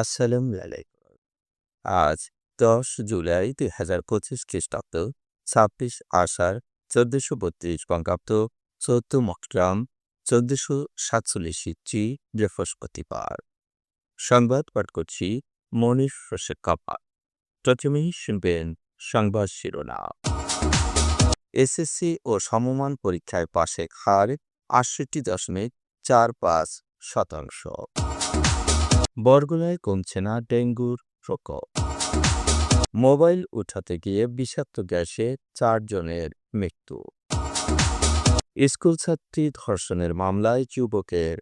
আসসালামু আলাইকুম। আজ দশ জুলাই দুই হাজার পঁচিশ খ্রিস্টাব্দ, ছাব্বিশ আষাঢ়, চোদ্দশো বত্রিশ বঙ্গাব্দ, চৌদ্দ মকরাম চোদ্দশো সাতচল্লিশ ইঞ্চি বৃহস্পতিবার। সংবাদ পাঠ করছি মনির হোসেন কাপাল প্রথমেই শুনবেন সংবাদ শিরোনাম। এসএসসি ও সমমান পরীক্ষায় পাশের হার আটষট্টি দশমিক চার পাঁচ শতাংশ। বরগুনায় কমছে না ডেঙ্গুর প্রকোপ। মোবাইল উঠাতে গিয়ে বিষাক্ত গ্যাসে চারজনের মৃত্যু। স্কুল ছাত্রী ধর্ষণের মামলায় যুবকের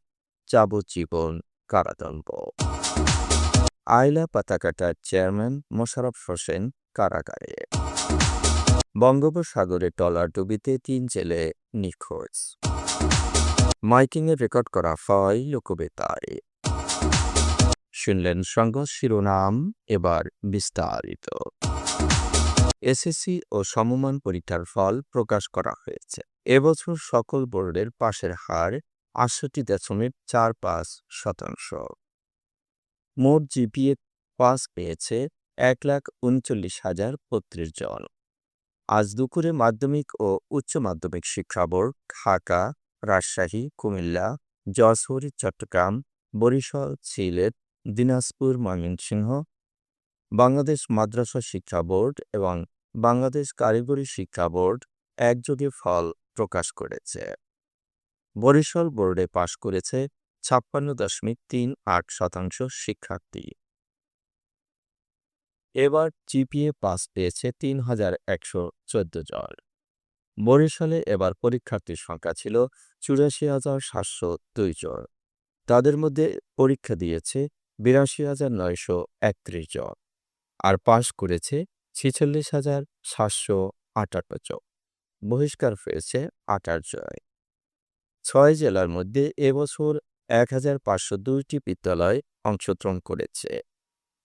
যাবজ্জীবন কারাদণ্ড। আয়লা পাতাকাটার চেয়ারম্যান মোশারফ হোসেন কারাগারে। বঙ্গোপসাগরে টলার ডুবিতে তিন জেলে নিখোঁজ। মাইকিংয়ে রেকর্ড করা হয় লোকবেতায়। শুনলেন সংবাদ শিরোনাম এবার বিস্তারিত। এসএসসি ও সমমান পরীক্ষার ফল প্রকাশ করা হয়েছে। এবছর সকল বোর্ডের পাশের হার আটষট্টি দশমিক চার পাঁচ শতাংশ। মোট জিপিএ পাস পেয়েছে এক লাখ উনচল্লিশ হাজার বত্রিশ জন। আজ দুপুরে মাধ্যমিক ও উচ্চ মাধ্যমিক শিক্ষা বোর্ড ঢাকা, রাজশাহী, কুমিল্লা, যশোর, চট্টগ্রাম, বরিশাল, সিলেট দিনাজপুর, ময়মনসিংহ, বাংলাদেশ মাদ্রাসা শিক্ষা বোর্ড এবং বাংলাদেশ কারিগরি শিক্ষা বোর্ড একযোগে ফল প্রকাশ করেছে। বরিশাল বোর্ডে পাশ করেছে ছাপ্পান্ন দশমিক তিন আট শতাংশ শিক্ষার্থী। এবার জিপিএ পাস পেয়েছে তিন হাজার একশো চোদ্দ জন। বরিশালে এবার পরীক্ষার্থীর সংখ্যা ছিল চুরাশি হাজার সাতশো দুই জন। তাদের মধ্যে পরীক্ষা দিয়েছে বিরাশি হাজার নয়শো একত্রিশ জন, আর পাশ করেছে ছেচল্লিশ হাজার সাতশো আটান্ন জন। বহিষ্কার হয়েছে আটার জয় ছয় জেলার মধ্যে এবছর এক হাজার পাঁচশো দুইটি বিদ্যালয় অংশগ্রহণ করেছে।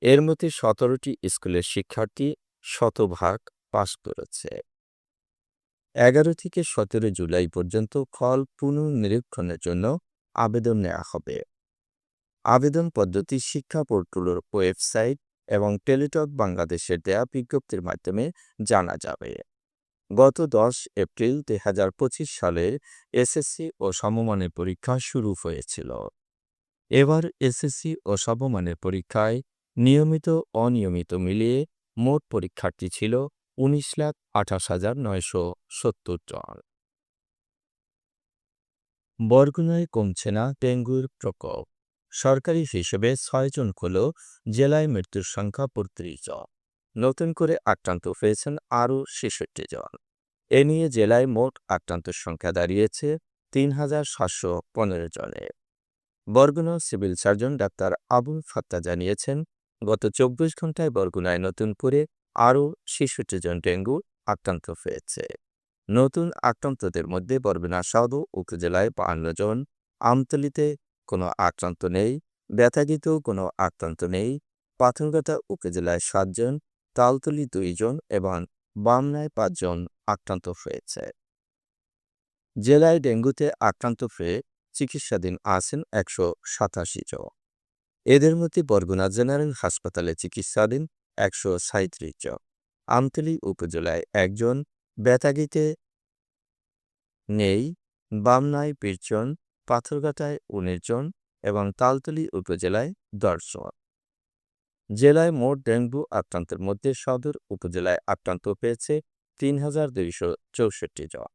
এর মধ্যে সতেরোটি স্কুলের শিক্ষার্থী শতভাগ পাশ করেছে। এগারো থেকে সতেরো জুলাই পর্যন্ত ফল পুনর্নিরীক্ষণের জন্য আবেদন নেওয়া হবে। আবেদন পদ্ধতি, শিক্ষা পোর্টালের ওয়েবসাইট এবং টেলিটক বাংলাদেশের দেয়া বিজ্ঞপ্তির মাধ্যমে জানা যাবে। গত দশ এপ্রিল দুই হাজার পঁচিশ সালে এসএসসি ও সমমানের পরীক্ষা শুরু হয়েছিল। এবার এসএসসি ও সমমানের পরীক্ষায় নিয়মিত, অনিয়মিত মিলিয়ে মোট পরীক্ষার্থী ছিল উনিশ লাখ আঠাশ হাজার নয়শো সত্তর জন। বরগুনায় কমছে না ডেঙ্গুর প্রকোপ। সরকারি হিসেবে ছয়জন হল জেলায় মৃত্যুর সংখ্যা বত্রিশ জন। নতুন করে আক্রান্ত হয়েছেন আরও ছেষট্টি জন। এ নিয়ে জেলায় মোট আক্রান্তের সংখ্যা দাঁড়িয়েছে তিন হাজার সাতশো পনেরো জনে। Barguna civil surgeon doctor Abul ফাত্তা জানিয়েছেন, গত চব্বিশ ঘন্টায় বরগুনায় নতুন করে আরও ছেষট্টি জন ডেঙ্গু আক্রান্ত হয়েছে। নতুন আক্রান্তদের মধ্যে বরগুনা সদর উপজেলায় বাহান্ন জন, আমতলিতে কোনো আক্রান্ত নেই ব্যথাগিতেও কোনো আক্রান্ত নেই। পাথরঘাটা উপজেলায় সাতজন তালতলি দুইজন এবং বামনায় পাঁচজন আক্রান্ত হয়েছে। জেলায় ডেঙ্গুতে আক্রান্ত হয়ে চিকিৎসাধীন আছেন একশো সাতাশি জন। এদের মধ্যে বরগুনা জেনারেল হাসপাতালে চিকিৎসাধীন একশো সাঁত্রিশ জন। আমতলি উপজেলায় একজন বেতাগিতে নেই, বামনায় বিশ জন পাথরঘাটায় উনিশ জন এবং তালতলি উপজেলায় দশ জন। জেলায় মোট ডেঙ্গু আক্রান্তের মধ্যে সদর উপজেলায় আক্রান্ত পেয়েছে তিন হাজার দুইশো চৌষট্টি জন।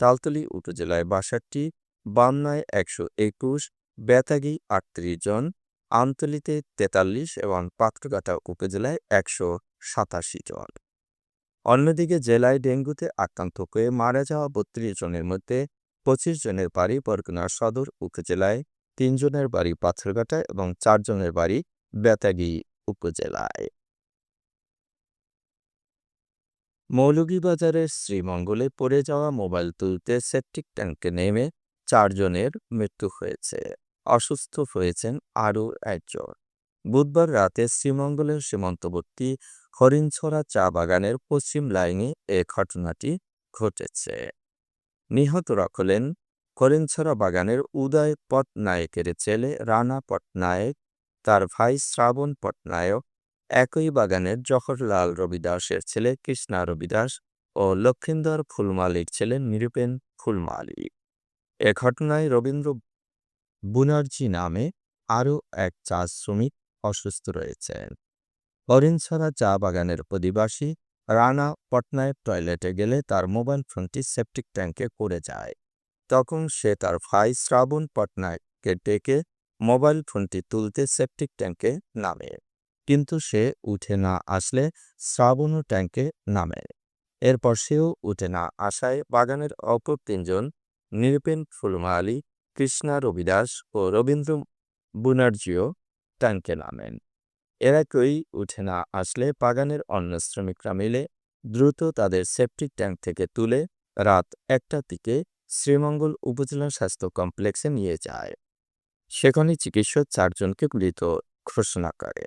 তালতলি উপজেলায় বাষট্টি, বামনায় একশো একুশ, বেতাগি আটত্রিশ জন, আমতলিতে তেতাল্লিশ এবং পাত্রঘাটা উপজেলায় একশো সাতাশি জন। অন্যদিকে জেলায় ডেঙ্গুতে আক্রান্ত হয়ে মারা যাওয়া বত্রিশ জনের মধ্যে পঁচিশ জনের বাড়ি বরগুনা সদর উপজেলায় তিনজনের বাড়ি পাথরঘাটা এবং চারজনের বাড়ি বেতাগি উপজেলায়। মৌলভীবাজারের শ্রীমঙ্গলে পড়ে যাওয়া মোবাইল তুলতে সেপটিক ট্যাঙ্কে নেমে চারজনের মৃত্যু হয়েছে। অসুস্থ হয়েছেন আরও একজন। বুধবার রাতে শ্রীমঙ্গলের সীমান্তবর্তী হরিণছড়া চা বাগানের পশ্চিম লাইনে এ ঘটনাটি ঘটেছে। নিহতরা হলেন হরিণছড়া বাগানের উদয় পটনায়কের ছেলে রানা পটনায়ক, তার ভাই শ্রাবণ পটনায়ক, একই বাগানের জওহরলাল রবিদাসের ছেলে কৃষ্ণা রবিদাস ও লক্ষিন্দর ফুলমালির ছেলে নিরূপেন ফুলমালিক এ ঘটনায় রবীন্দ্র বুনার্জি নামে আরও এক চা শ্রমিক অসুস্থ রয়েছেন। হরিণছড়া চা বাগানের অধিবাসী রানা পটনায়ক টয়লেটে গেলে তার মোবাইল ফোনটি সেপটিক ট্যাঙ্কে পড়ে যায়। তখন সে তার ভাই শ্রাবণ পটনায়ককে ডেকে মোবাইল ফোনটি তুলতে সেপটিক ট্যাঙ্কে নামে। কিন্তু সে উঠে না আসলে শ্রাবণও ট্যাঙ্কে নামে। এরপর সেও উঠে না আসায় বাগানের অপর তিনজন নিরূপেন ফুলমালি কৃষ্ণা রবিদাস ও রবীন্দ্র বুনার্জিও ট্যাঙ্কে নামেন। এরা কেউই উঠে না আসলে বাগানের অন্য শ্রমিকরা মিলে দ্রুত তাদের সেপটিক ট্যাঙ্ক থেকে তুলে রাত একটার দিকে শ্রীমঙ্গল উপজেলা স্বাস্থ্য কমপ্লেক্সে নিয়ে যায়। সেখানে চিকিৎসক চারজনকে মৃত ঘোষণা করে।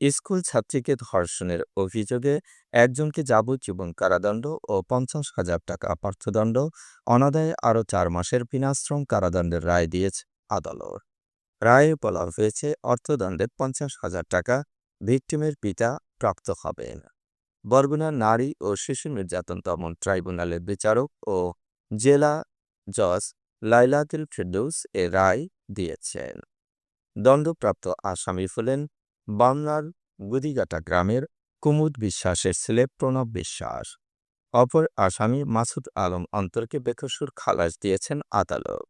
স্কুল ছাত্রীকে ধর্ষণের অভিযোগে একজনকে যাবজ্জীবন কারাদণ্ড ও পঞ্চাশ হাজার টাকা অর্থদণ্ড অনাদায়ে আরও চার মাসের বিনাশ্রম কারাদণ্ডের রায় দিয়েছে। আদালত। রায়ে বলা হয়েছে অর্থদণ্ডের পঞ্চাশ হাজার টাকা ভিকটিমের পিতা প্রাপ্ত হবেন। বরগুনা নারী ও শিশু নির্যাতন দমন ট্রাইব্যুনালের বিচারক ও জেলা জজ লাইলাতুল ফেরদৌস এ রায় দিয়েছেন। দণ্ডপ্রাপ্ত আসামি হলেন বাংলার গুদিগাটা গ্রামের কুমুদ বিশ্বাসের ছেলে প্রণব বিশ্বাস। অপর আসামি মাসুদ আলম অন্তরকে বেকসুর খালাস দিয়েছেন আদালত।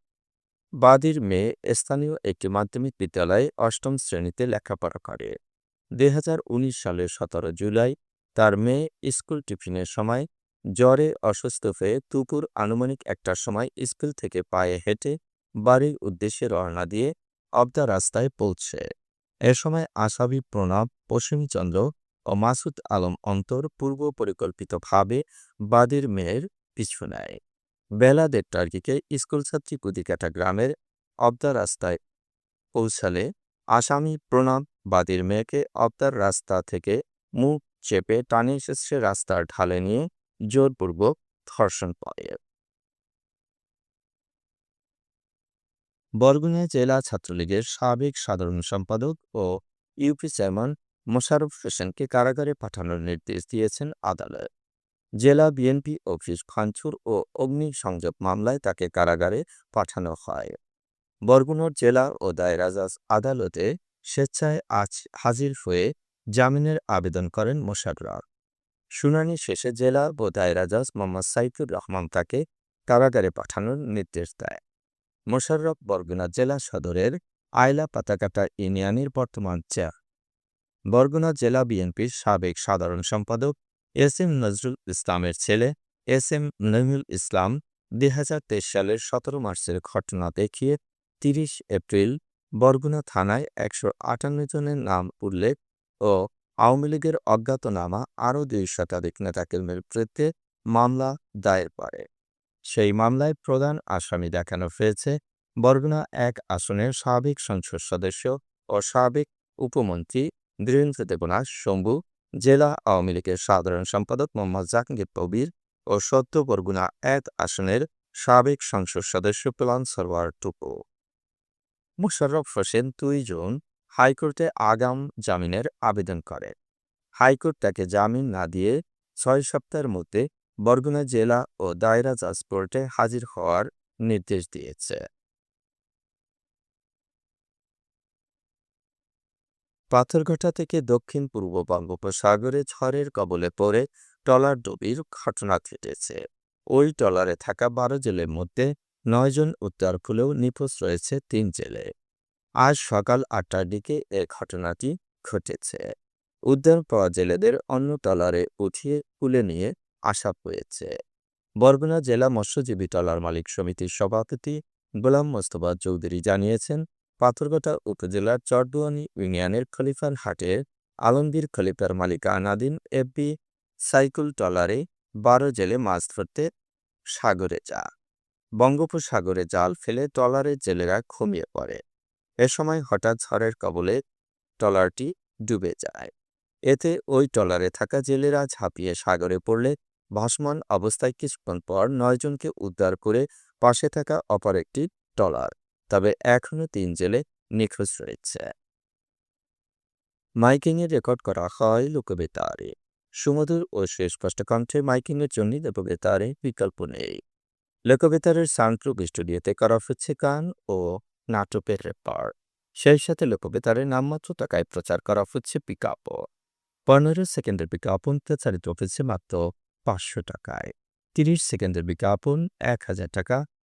বাদীর মেয়ে স্থানীয় একটি মাধ্যমিক বিদ্যালয়ে অষ্টম শ্রেণীতে লেখাপড়া করে। দু হাজার উনিশ সালের সতেরো জুলাই তার মেয়ে স্কুল টিফিনের সময় জ্বরে অসুস্থ হয়ে দুপুর আনুমানিক একটার সময় স্কুল থেকে পায়ে হেঁটে বাড়ির উদ্দেশ্যে রওনা দিয়ে অবদা রাস্তায় পৌঁছে। এ সময় আসাবি প্রণব, পশ্চিমচন্দ্র ও মাসুদ আলম অন্তর পূর্ব পরিকল্পিতভাবে বাদীর মেয়ের পিছু নেয়। বেলা দেড়টার দিকে স্কুলছাত্রী কুদিকাটা গ্রামের অবদার রাস্তায় পৌঁছালে আসামি প্রণব বাদীর মেয়েকে অবদার রাস্তা থেকে মুখ চেপে টানে এসেছে রাস্তার ঢালে নিয়ে জোরপূর্বক ধর্ষণ করে বরগুনা জেলা ছাত্রলীগের সাবেক সাধারণ সম্পাদক ও ইউপি চেয়ারম্যান মোশাররফ হোসেনকে কারাগারে পাঠানোর নির্দেশ দিয়েছেন আদালত। জেলা বিএনপি অফিস ভাঙচুর ও অগ্নিসংযোগ মামলায় তাকে কারাগারে পাঠানো হয়। বরগুনার জেলা ও দায়রা জজ আদালতে স্বেচ্ছায় আজ হাজির হয়ে জামিনের আবেদন করেন মোশাররফ। শুনানি শেষে জেলা ও দায়রা জজ মোহাম্মদ সাইফুর রহমান তাকে কারাগারে পাঠানোর নির্দেশ দেয়। মোশাররফ বরগুনা জেলা সদরের আয়লা পাতাকাটা ইউনিয়নের বর্তমান চেয়ার। বরগুনা জেলা বিএনপির সাবেক সাধারণ সম্পাদক এস এম নজরুল ইসলামের ছেলে এস এম নহিমুল ইসলাম দুই হাজার তেইশ সালের সতেরো মার্চের ঘটনা দেখিয়ে তিরিশ এপ্রিল বরগুনা থানায় একশো আটান্ন জনের নাম উল্লেখ ও আওয়ামী লীগের অজ্ঞাতনামা আরও দুই শতাধিক নেতাকর্মীর বিরুদ্ধে মামলা দায়ের করে। সেই মামলায় প্রধান আসামি দেখানো হয়েছে বরগুনা এক আসনের সাবেক সংসদ সদস্য ও সাবেক উপমন্ত্রী বীরেন্দ্র দেবনাথ শম্ভু জেলা আওয়ামী লীগের সাধারণ সম্পাদক মোহাম্মদ জাহাঙ্গীর কবির ও সদ্য বরগুনা এক আসনের সাবেক সংসদ সদস্য প্লান সরওয়ার টুকু মুশাররফ হোসেন দুই জুন হাইকোর্টে আগাম জামিনের আবেদন করে। হাইকোর্ট তাকে জামিন না দিয়ে ছয় সপ্তাহের মধ্যে বরগুনা জেলা ও দায়রা জাজ কোর্টে হাজির হওয়ার নির্দেশ দিয়েছে। পাথরঘাটা থেকে দক্ষিণ পূর্ব বঙ্গোপসাগরে ঝড়ের কবলে পড়ে ট্রলার ডুবির ঘটনা ঘটেছে। ওই ট্রলারে থাকা বারো জেলের মধ্যে নয়জন উদ্ধার হলেও নিখোঁজ রয়েছে তিন জেলে। আজ সকাল আটটার দিকে এ ঘটনাটি ঘটেছে। উদ্ধার পাওয়া জেলেদের অন্য ট্রলারে উঠিয়ে তুলে নিয়ে আসা হয়েছে। বরগুনা জেলা মৎস্যজীবী ট্রলার মালিক সমিতির সভাপতি গোলাম মোস্তফা চৌধুরী জানিয়েছেন পাথরঘাটা উপজেলার চরদুয়ানি ইউনিয়নের খলিফার হাটের আলমগীর খলিফার মালিকা নাদিন এফবি সাইকেল ট্রলারে বারো জেলে মাছ ধরতে সাগরে যা বঙ্গোপসাগরে জাল ফেলে ট্রলারের জেলেরা ঘুমিয়ে পড়ে। এ সময় হঠাৎ ঝড়ের কবলে ট্রলারটি ডুবে যায়। এতে ওই ট্রলারে থাকা জেলেরা ঝাঁপিয়ে সাগরে পড়লে ভাসমান অবস্থায় কিছুক্ষণ পর নয়জনকে উদ্ধার করে পাশে থাকা অপর একটি ট্রলার তবে এখনও তিন জেলে নিখোঁজ রয়েছে। মাইকিংয়ে রেকর্ড করা হয় লোকবেতারে। সুমধুর ও সুস্পষ্ট কণ্ঠে মাইকিংয়ের জন্য লোকবেতারে বিকল্প নেই। লোকবেতারের সাউন্ডপ্রুফ স্টুডিওতে করা হচ্ছে গান ও নাটকের রেপার সেই সাথে লোকবেতারে নামমাত্র টাকায় প্রচার করা হচ্ছে পিকআপও। পনেরো সেকেন্ডের বিজ্ঞাপন প্রচারিত হচ্ছে মাত্র পাঁচশো টাকায়। তিরিশ সেকেন্ডের বিজ্ঞাপন এক হাজার টাকা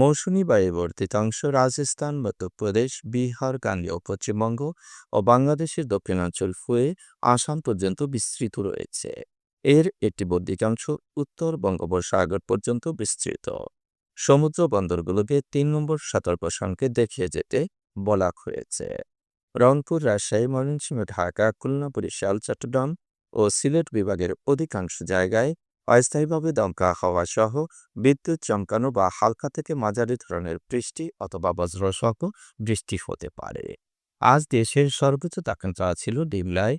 মৌসুমী বায়ু বর্ধিত অংশ রাজস্থান, মধ্যপ্রদেশ, বিহার গাঙ্গেয় পশ্চিমবঙ্গ ও বাংলাদেশের দক্ষিণাঞ্চল হয়ে আসাম পর্যন্ত বিস্তৃত রয়েছে। এর একটি বর্ধিতাংশ উত্তর বঙ্গোপসাগর পর্যন্ত বিস্তৃত। সমুদ্র বন্দরগুলোকে তিন নম্বর সতর্ক সংকেত দেখিয়ে যেতে বলা হয়েছে। রংপুর, রাজশাহী, ময়মনসিংহ, ঢাকা, খুলনা, বরিশাল, চট্টগ্রাম ও সিলেট বিভাগের অধিকাংশ জায়গায় অস্থায়ীভাবে দমকা হাওয়া সহ বিদ্যুৎ চমকানো বা হালকা থেকে মাঝারি ধরনের বৃষ্টি অথবা বজ্রসহ বৃষ্টি হতে পারে। আজ দেশের সর্বোচ্চ তাপমাত্রা ছিল ডিমলায়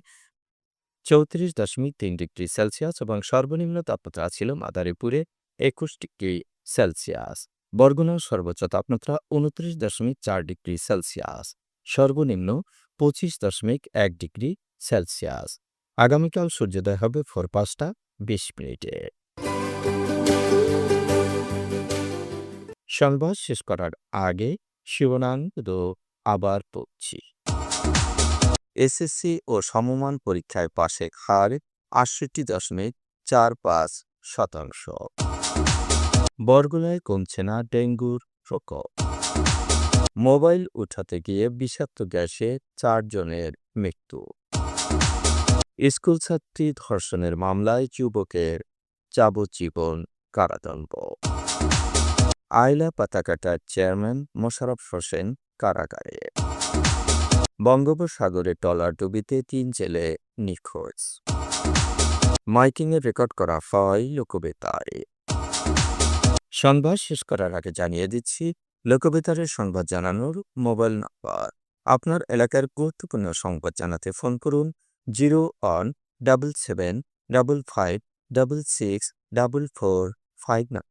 চৌত্রিশ দশমিক তিন ডিগ্রি সেলসিয়াস এবং সর্বনিম্ন তাপমাত্রা ছিল মাদারীপুরে একুশ ডিগ্রি সেলসিয়াস। বরগুনার সর্বোচ্চ তাপমাত্রা উনত্রিশ দশমিক চার ডিগ্রি সেলসিয়াস। সর্বনিম্ন পঁচিশ দশমিক এক ডিগ্রি সেলসিয়াস। আগামীকাল সূর্যোদয় হবে ভোর পাঁচটা। বিশ মিনিটে। সংবাদ শেষ করার আগে শিবনানন্দ আবার পড়ছি। এসএসসি ও সমমান পরীক্ষায় পাশে হার আটষট্টি দশমিক চার পাঁচ শতাংশ। বরগুলায় কমছে না ডেঙ্গুর প্রকোপ। মোবাইল উঠাতে গিয়ে বিষাক্ত গ্যাসে চারজনের মৃত্যু। স্কুল ছাত্রী ধর্ষণের মামলায় যুবকের যাবজ্জীবন কারাদণ্ড। আয়লা পাতাকাটার চেয়ারম্যান মোশারফ হোসেন কারাগারে। বঙ্গোপসাগরে টলার ডুবিতে তিন জেলে নিখোঁজ। মাইকিংয়ে রেকর্ড করা হয় লোকবেতায় সংবাদ শেষ করার আগে জানিয়ে দিচ্ছি, লোকবেতারের সংবাদ জানানোর মোবাইল নাম্বার। আপনার এলাকার গুরুত্বপূর্ণ সংবাদ জানাতে ফোন করুন zero one double seven double five double six double four five nine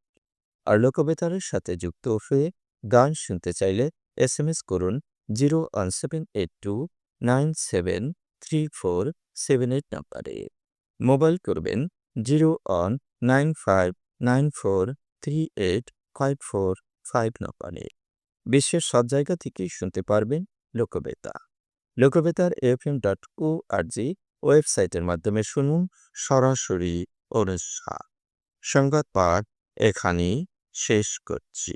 আর লোকবেতারের সাথে যুক্ত হয়ে গান শুনতে চাইলে এস এম এস করুন zero one seven eight two nine seven three four seven eight নাম্বারে। মোবাইল করবেন zero one nine five nine four three eight five four five নম্বরে। বিশ্বের সব জায়গা থেকেই শুনতে পারবেন Lokbeta. Lokbetar F M dot O R G ওয়েবসাইটের মাধ্যমে শুনুন সরাসরি অনুষ্ঠান সংবাদ পাঠ এখানেই শেষ করছি।